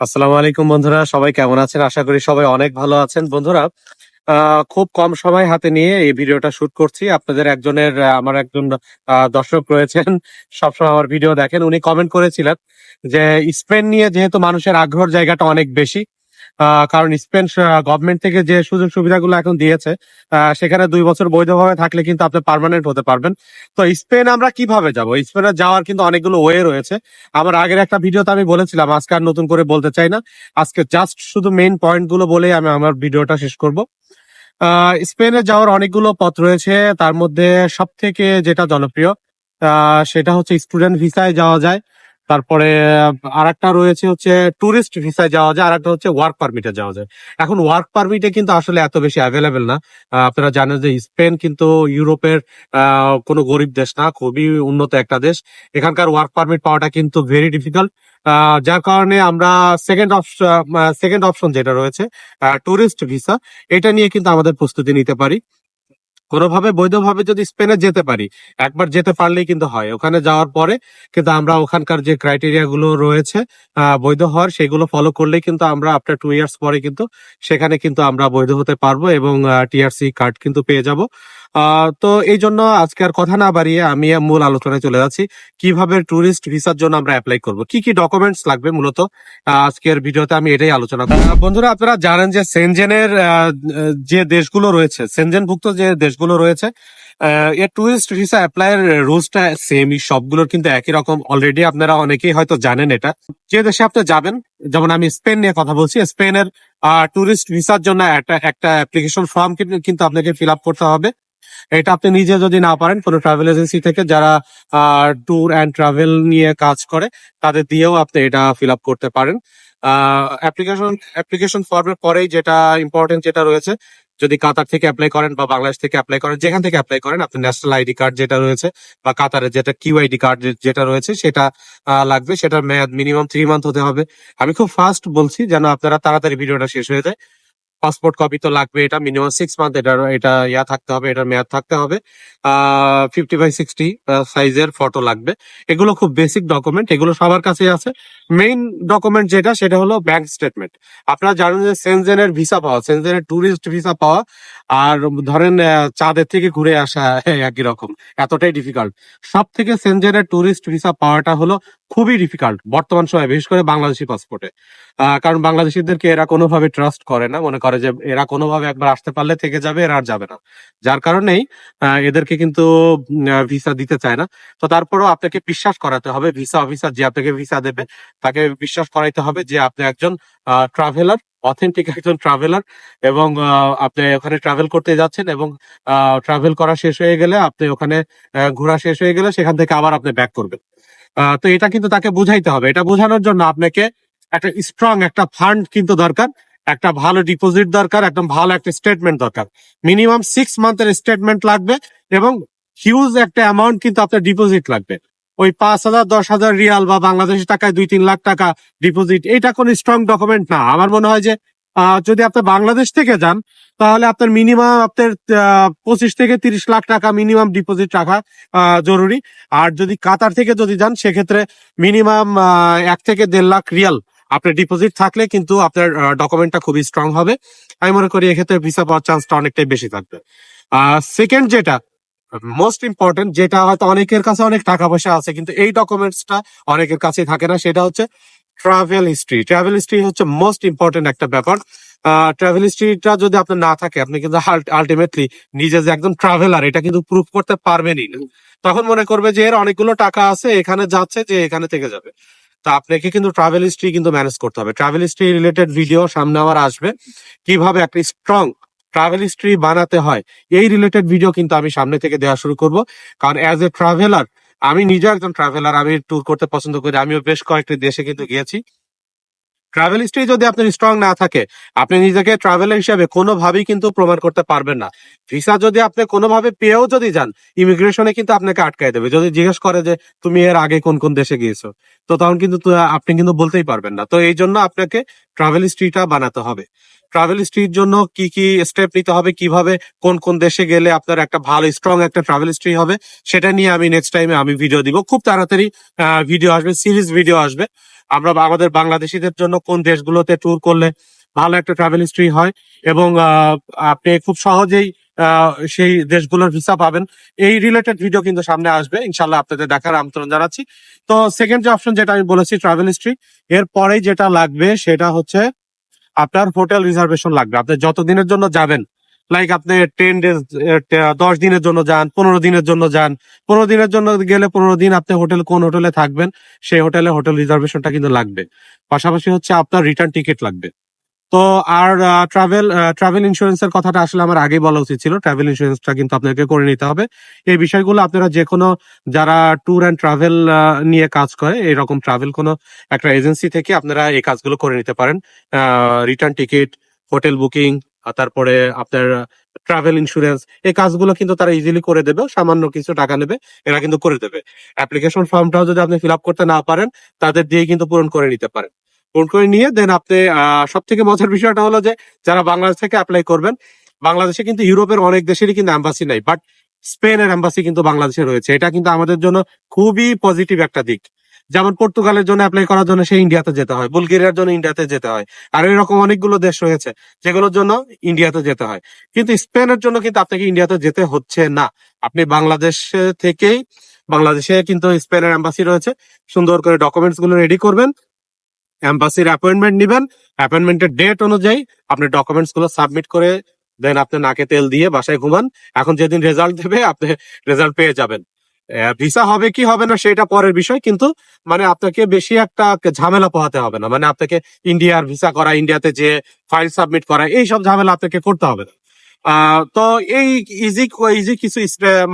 আসসালামু আলাইকুম বন্ধুরা, সবাই কেমন আছেন? আশা করি সবাই অনেক ভালো আছেন। বন্ধুরা খুব কম সময় হাতে নিয়ে এই ভিডিওটা শুট করছি। আপনাদের একজনের আমার একজন দর্শক রয়েছেন, সবসময় আমার ভিডিও দেখেন। উনি কমেন্ট করেছিলেন যে, স্পেন নিয়ে যেহেতু মানুষের আগ্রহের জায়গাটা অনেক বেশি কারণ স্পেন গভর্নমেন্ট থেকে যে সুযোগ সুবিধাগুলো এখন দিয়েছে সেখানে দুই বছর বৈধভাবে থাকলে কিন্তু আপনি পার্মানেন্ট হতে পারবেন। তো স্পেন আমরা কীভাবে যাব? স্পেনে যাওয়ার কিন্তু অনেকগুলো ওয়ে রয়েছে। আমার আগের একটা ভিডিওতে আমি বলেছিলাম, আজকে আর নতুন করে বলতে চাই না। আজকে জাস্ট শুধু মেইন পয়েন্টগুলো বলেই আমি আমার ভিডিওটা শেষ করব। স্পেনে যাওয়ার অনেকগুলো পথ রয়েছে। তার মধ্যে সব থেকে যেটা জনপ্রিয় সেটা হচ্ছে স্টুডেন্ট ভিসায় যাওয়া যায়। তারপরে আর একটা রয়েছে হচ্ছে টুরিস্ট ভিসায় যাওয়া যায় আর একটা হচ্ছে ওয়ার্ক পারমিটে যাওয়া যায়। এখন ওয়ার্ক পারমিটে কিন্তু আসলে এত বেশি অ্যাভেলেবেল না। আপনারা জানেন যে স্পেন কিন্তু ইউরোপের কোনো গরিব দেশ না, খুবই উন্নত একটা দেশ। এখানকার ওয়ার্ক পারমিট পাওয়াটা কিন্তু ভেরি ডিফিকাল্ট যার কারণে আমরা সেকেন্ড অপশন সেকেন্ড অপশন যেটা রয়েছে টুরিস্ট ভিসা এটা নিয়ে কিন্তু আমাদের প্রস্তুতি নিতে পারি। কোনোভাবে বৈধভাবে যদি স্পেনে যেতে পারি, একবার যেতে পারলেই কিন্তু হয়। ওখানে যাওয়ার পরে কিন্তু আমরা ওখানকার যে ক্রাইটেরিয়া গুলো রয়েছে বৈধ হওয়ার, সেগুলো ফলো করলেই কিন্তু আমরা আফটার টু ইয়ার্স পরে কিন্তু সেখানে কিন্তু আমরা বৈধ হতে পারব এবং টিআরসি কার্ড কিন্তু পেয়ে যাব। তো এই জন্য আজকে আর কথা না বাড়িয়ে আমি মূল আলোচনায় চলে যাচ্ছি। কীভাবে ট্যুরিস্ট ভিসার জন্য আমরা অ্যাপ্লাই করব? কি কি ডকুমেন্টস লাগবে মূলত? আজকের ভিডিওতে আমি এটাই আলোচনা করব। বন্ধুরা, আপনারা জানেন যে সেনজেনের যে দেশগুলো রয়েছে সেনজেনভুক্ত যে দেশগুলো রয়েছে এর টুরিস্ট ভিসা অ্যাপ্লাইয়ের রুলসটা সেমই সবগুলোর কিন্তু একই রকম। অলরেডি আপনারা অনেকেই হয়তো জানেন এটা। যে দেশে আপনি যাবেন, যেমন আমি স্পেন নিয়ে কথা বলছি স্পেনের টুরিস্ট ভিসার জন্য একটা একটা অ্যাপ্লিকেশন ফর্ম কিন্তু আপনাকে ফিল আপ করতে হবে। এটা আপনি নিজে যদি না পারেন, কোনো ট্রাভেল এজেন্সি থেকে যারা ট্যুর অ্যান্ড ট্রাভেল নিয়ে কাজ করে, তাদের দিয়েও আপনি এটা ফিল আপ করতে পারেন। অ্যাপ্লিকেশন অ্যাপ্লিকেশন ফর্মের পরেই যেটা ইম্পর্টেন্ট যেটা রয়েছে, যদি কাতার থেকে অ্যাপ্লাই করেন বা বাংলাদেশ থেকে অ্যাপ্লাই করেন, যেখান থেকে অ্যাপ্লাই করেন আপনি ন্যাশনাল আইডি কার্ড যেটা রয়েছে বা কাতারের যেটা কিউ আইডি কার্ড যেটা রয়েছে, সেটা লাগবে। সেটার মেয়াদ মিনিমাম থ্রি মান্থ হতে হবে। আমি খুব ফাস্ট বলছি যেন আপনারা তাড়াতাড়ি ভিডিওটা শেষ হয়ে যায়। পাসপোর্ট কপি তো লাগবে, এটা মিনিমাম সিক্স মান্থ এটা এটা ইয়া থাকতে হবে, এটার মেয়াদ থাকতে হবে। ফিফটি বাই সিক্সটি সাইজের ফটো লাগবে। এগুলো খুব বেসিক ডকুমেন্ট এগুলো সবার কাছেই আছে। মেইন ডকুমেন্ট যেটা, সেটা হলো ব্যাংক স্টেটমেন্ট আপনারা জানেন যে সেনজেনের ভিসা পাওয়া সেনজেনের ট্যুরিস্ট ভিসা পাওয়া, আর ধরেন চাঁদের থেকে ঘুরে আসা একই রকম। এতটাই ডিফিকাল্ট সব থেকে সেনজেনের ট্যুরিস্ট ভিসা পাওয়াটা হলো খুবই ডিফিকাল্ট বর্তমান সময়ে, বিশেষ করে বাংলাদেশি পাসপোর্টে কারণ বাংলাদেশিদেরকে এরা কোনোভাবে ট্রাস্ট করে না, মনে করে যে এরা কোনোভাবে একবার আসতে পারলে থেকে যাবে, এরা আর যাবে না। যার কারণেই এদেরকে কিন্তু ভিসা দিতে চায় না। তো তারপরেও আপনাকে বিশ্বাস করাতে হবে ভিসা অফিসার যে আপনাকে ভিসা দেবে, তাকে বিশ্বাস করাইতে হবে যে আপনি একজন ট্রাভেলার অথেন্টিক একজন ট্রাভেলার এবং আপনি ওখানে ট্রাভেল করতে যাচ্ছেন এবং ট্রাভেল করা শেষ হয়ে গেলে আপনি ওখানে ঘোরা শেষ হয়ে গেলে সেখান থেকে আবার আপনি ব্যাক করবেন। তো এটা কিন্তু তাকে বুঝাইতে হবে। এটা বোঝানোর জন্য আপনাকে একটা স্ট্রং একটা ফান্ড কিন্তু দরকার। একটা ভালো ডিপোজিট দরকার একদম ভালো একটা স্টেটমেন্ট দরকার। মিনিমাম সিক্স মান্থের স্টেটমেন্ট লাগবে এবং হিউজ একটা অ্যামাউন্ট কিন্তু আপনার ডিপোজিট লাগবে। ওই পাঁচ হাজার, দশ হাজার রিয়াল বা বাংলাদেশি টাকায় দুই তিন লাখ টাকা ডিপোজিট এটা কোনো স্ট্রং ডকুমেন্ট না। আমার মনে হয় যে যদি আপনি বাংলাদেশ থেকে যান, তাহলে আপনার মিনিমাম আপনার পঁচিশ থেকে তিরিশ লাখ টাকা মিনিমাম ডিপোজিট রাখা জরুরি। আর যদি কাতার থেকে যদি যান, সেক্ষেত্রে মিনিমাম এক থেকে দেড় লাখ রিয়াল আপনার ডিপোজিট থাকলে কিন্তু আপনার ডকুমেন্টটা খুবই স্ট্রং হবে। আমি মনে করি এক্ষেত্রে ভিসা পাওয়ার চান্সটা অনেকটাই বেশি থাকবে। সেকেন্ড যেটা মোস্ট ইম্পর্টেন্ট যেটা হয়তো অনেকের কাছে অনেক টাকা পয়সা আছে, কিন্তু এই ডকুমেন্টসটা অনেকের কাছে থাকে না, সেটা হচ্ছে ট্রাভেল হিস্ট্রি ট্রাভেল হিস্ট্রি হচ্ছে মোস্ট ইম্পর্টেন্ট একটা ব্যাপার। ট্রাভেল হিস্ট্রিটা যদি আপনার না থাকে, আপনি কিন্তু আলটিমেটলি নিজে যে একজন ট্রাভেলার এটা কিন্তু প্রুভ করতে পারবেনই না। তখন মনে করবে যে এর অনেকগুলো টাকা আছে, এখানে যাচ্ছে যে এখানে থেকে যাবে। তা আপনাকে কিন্তু ট্রাভেল হিস্ট্রি কিন্তু ম্যানেজ করতে হবে। ট্রাভেল হিস্ট্রি রিলেটেড ভিডিও সামনে আমার আসবে। কীভাবে একটা স্ট্রং ট্রাভেল হিস্ট্রি বানাতে হয়, এই রিলেটেড ভিডিও কিন্তু আমি সামনে থেকে দেওয়া শুরু করব। কারণ অ্যাজ এ ট্রাভেলার আমি নিজে একজন ট্রাভেলার আমি ট্যুর করতে পছন্দ করি। আমিও বেশ কয়েকটি দেশে কিন্তু গিয়েছি। ট্রাভেল হিস্ট্রি যদি আপনার স্ট্রং না থাকে, আপনি নিজেকে ট্রাভেলার হিসাবে কোনোভাবেই কিন্তু প্রমাণ করতে পারবেন না। ভিসা যদি আপনি কোনোভাবে পেয়েও যদি যান ইমিগ্রেশনে কিন্তু আপনাকে আটকায় দেবে। যদি জিজ্ঞেস করে যে, তুমি এর আগে কোন কোন দেশে গিয়েছো? তো তখন কিন্তু আপনি কিন্তু বলতেই পারবেন না। তো এই জন্য আপনাকে ট্রাভেল হিস্ট্রিটা বানাতে হবে। ট্রাভেল হিস্ট্রির জন্য কি কি স্টেপ নিতে হবে, কীভাবে, কোন কোন দেশে গেলে আপনার একটা ভালো স্ট্রং একটা ট্রাভেল হিস্ট্রি হবে, সেটা নিয়ে আমি নেক্সট টাইমে আমি ভিডিও দিব। খুব তাড়াতাড়ি ভিডিও আসবে সিরিজ ভিডিও আসবে। আমরা আমাদের বাংলাদেশিদের জন্য কোন দেশগুলোতে ট্যুর করলে ভালো একটা ট্রাভেল হিস্ট্রি হয় এবং আপনি খুব সহজেই সেই দেশগুলোর ভিসা পাবেন। এই রিলেটেড ভিডিও কিন্তু সামনে আসবে। ইনশাল্লাহ আপনাদের দেখার আমন্ত্রণ জানাচ্ছি। তো সেকেন্ড যে অপশন যেটা আমি বলেছি ট্রাভেল হিস্ট্রি এর পরেই যেটা লাগবে সেটা হচ্ছে আপনার হোটেল রিজার্ভেশন লাগবে। আপনি যত দিনের জন্য যাবেন লাইক আপনি টেন ডেজ দশ দিনের জন্য যান, পনেরো দিনের জন্য যান, পনেরো দিনের জন্য গেলে পনেরো দিন আপনি হোটেল, কোন হোটেলে থাকবেন, সেই হোটেলে হোটেল রিজার্ভেশনটা কিন্তু লাগবে। পাশাপাশি হচ্ছে আপনার রিটার্ন টিকিট লাগবে। তো আর ট্রাভেল ট্রাভেল ইন্স্যুরেন্সের কথাটা আসলে আমার আগে বলা উচিত ছিল। ট্রাভেল ইন্স্যুরেন্সটা কিন্তু আপনাকে করে নিতে হবে। এই বিষয়গুলো আপনারা যে কোনো যারা ট্যুর অ্যান্ড ট্রাভেল নিয়ে কাজ করে, এরকম ট্রাভেল কোনো একটা এজেন্সি থেকে আপনারা এই কাজগুলো করে নিতে পারেন। রিটার্ন টিকিট হোটেল বুকিং তারপরে আপনার ট্রাভেল ইন্স্যুরেন্স এই কাজগুলো কিন্তু তারা ইজিলি করে দেবে, সামান্য কিছু টাকা নেবে, এরা কিন্তু করে দেবে। অ্যাপ্লিকেশন ফর্মটাও যদি আপনি ফিল আপ করতে না পারেন, তাদের দিয়ে কিন্তু পূরণ করে নিতে পারেন। পূরণ করে নিয়ে দেন আপনি সব থেকে মজার বিষয়টা হলো যে, যারা বাংলাদেশ থেকে অ্যাপ্লাই করবেন, বাংলাদেশে কিন্তু ইউরোপের অনেক দেশেরই কিন্তু অ্যাম্বাসি নাই বাট স্পেনের অ্যাম্বাসি কিন্তু বাংলাদেশে রয়েছে। এটা কিন্তু আমাদের জন্য খুবই পজিটিভ একটা দিক। যেমন পর্তুগালের জন্য অ্যাপ্লাই করার জন্য সে ইন্ডিয়াতে যেতে হয়, বুলগেরিয়ার জন্য ইন্ডিয়াতে যেতে হয়, আর এরকম অনেকগুলো দেশ রয়েছে যেগুলোর জন্য ইন্ডিয়াতে যেতে হয়। কিন্তু স্পেনের জন্য কিন্তু আপনাকে ইন্ডিয়াতে যেতে হচ্ছে না। আপনি বাংলাদেশ থেকেই, বাংলাদেশে কিন্তু স্পেনের অ্যাম্বাসি রয়েছে, সুন্দর করে ডকুমেন্টসগুলো রেডি করবেন অ্যাম্বাসির অ্যাপয়েন্টমেন্ট নিবেন। অ্যাপয়েন্টমেন্টের ডেট অনুযায়ী আপনি ডকুমেন্টসগুলো সাবমিট করে দেন আপনি নাকে তেল দিয়ে বাসায় ঘুমান। এখন যেদিন রেজাল্ট দেবে, আপনি রেজাল্ট পেয়ে যাবেন। ভিসা হবে কি হবে না সেটা পরের বিষয়, কিন্তু মানে আপনাকে বেশি একটা ঝামেলা পোহাতে হবে না। মানে আপনাকে ইন্ডিয়ার ভিসা করা ইন্ডিয়াতে যে ফাইল সাবমিট করা, এই সব ঝামেলা আপনাকে করতে হবে না। তো এই ইজি ইজি কিছু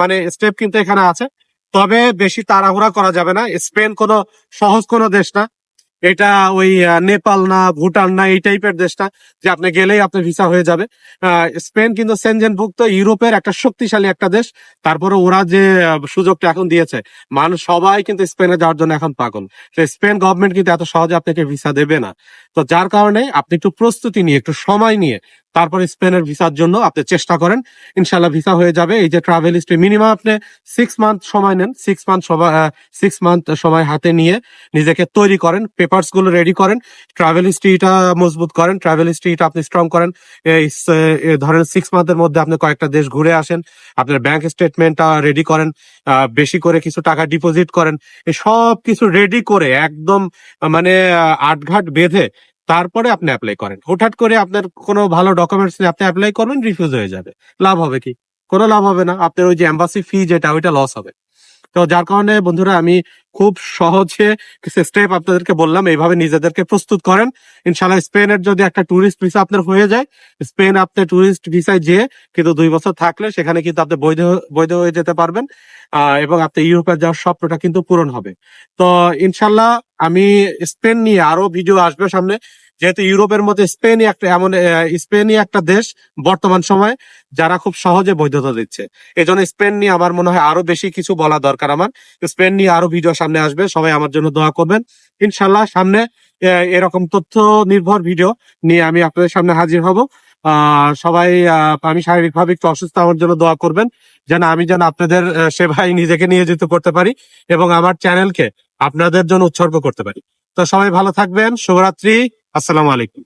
মানে স্টেপ কিন্তু এখানে আছে। তবে বেশি তাড়াহুড়া করা যাবে না। স্পেন কোনো সহজ কোনো দেশ না। এটা ওই নেপাল না ভুটান না এই টাইপের দেশটা যে আপনি গেলেই আপনার ভিসা হয়ে যাবে। স্পেন কিন্তু সেনজেনভুক্ত ইউরোপের একটা শক্তিশালী একটা দেশ। তারপরে ওরা যে সুযোগটা এখন দিয়েছে মানুষ সবাই কিন্তু স্পেনে যাওয়ার জন্য এখন পাগল। তো স্পেন গভর্নমেন্ট কিন্তু এত সহজে আপনাকে ভিসা দেবে না। তো যার কারণে আপনি একটু প্রস্তুতি নিয়ে, একটু সময় নিয়ে তারপরে স্পেনের ভিসার জন্য আপনি চেষ্টা করেন। ইনশাল্লাহ ভিসা হয়ে যাবে। এই যে ট্রাভেল হিস্ট্রি মিনিমাম আপনি সিক্স মান্থ সময় নেন। সিক্স মান্থ সময় সিক্স মান্থ সময় হাতে নিয়ে নিজেকে তৈরি করেন পেপার্সগুলো রেডি করেন ট্রাভেল হিস্ট্রিটা মজবুত করেন ট্রাভেল হিস্ট্রিটা আপনি স্ট্রং করেন। ধরেন সিক্স মান্থের মধ্যে আপনি কয়েকটা দেশ ঘুরে আসেন, আপনার ব্যাংক স্টেটমেন্টটা রেডি করেন বেশি করে কিছু টাকা ডিপোজিট করেন সব কিছু রেডি করে একদম মানে আটঘাট বেঁধে তারপরে আপনি অ্যাপ্লাই করেন। হঠাৎ করে আপনার কোনো ভালো ডকুমেন্টস নিয়ে আপনি অ্যাপ্লাই করবেন রিফিউজ হয়ে যাবে। লাভ হবে কি? কোনো লাভ হবে না। আপনার ওই যে এম্বাসি ফি যেটা, ওইটা লস হবে। তো যার কারণে, বন্ধুরা, আমি খুব সহজে কিছু স্টেপ আপনাদেরকে বললাম। এইভাবে নিজেদেরকে প্রস্তুত করেন। ইনশাল্লাহ স্পেনের যদি একটা ট্যুরিস্ট ভিসা আপনার হয়ে যায়, স্পেন আপনি ট্যুরিস্ট ভিসায় যেয়ে কিন্তু দুই বছর থাকলে সেখানে কিন্তু আপনি বৈধ বৈধ হয়ে যেতে পারবেন। এবং আপনি ইউরোপে যাওয়ার স্বপ্নটা কিন্তু পূরণ হবে। তো ইনশাল্লাহ আমি স্পেন নিয়ে আরও ভিডিও আসবে সামনে। যেহেতু ইউরোপের মধ্যে স্পেনই একটা এমন স্পেনই একটা দেশ বর্তমান সময়ে, যারা খুব সহজে বৈধতা দিচ্ছে। এই জন্য স্পেন নিয়ে আমার মনে হয় আরও বেশি কিছু বলা দরকার আমার। স্পেন নিয়ে আরও ভিডিও সামনে আসবে, সবাই আমার জন্য দোয়া করবেন। ইনশাল্লাহ সামনে এরকম তথ্য নির্ভর ভিডিও নিয়ে আমি আপনাদের সামনে হাজির হব। সবাই আমি শারীরিকভাবে একটু অসুস্থ, আমার জন্য দোয়া করবেন। যেন আমি যেন আপনাদের সেবায় নিজেকে নিয়োজিত করতে পারি এবং আমার চ্যানেলকে আপনাদের জন্য উৎসর্গ করতে পারি। তো সবাই ভালো থাকবেন। শুভরাত্রি। আসসালামু আলাইকুম।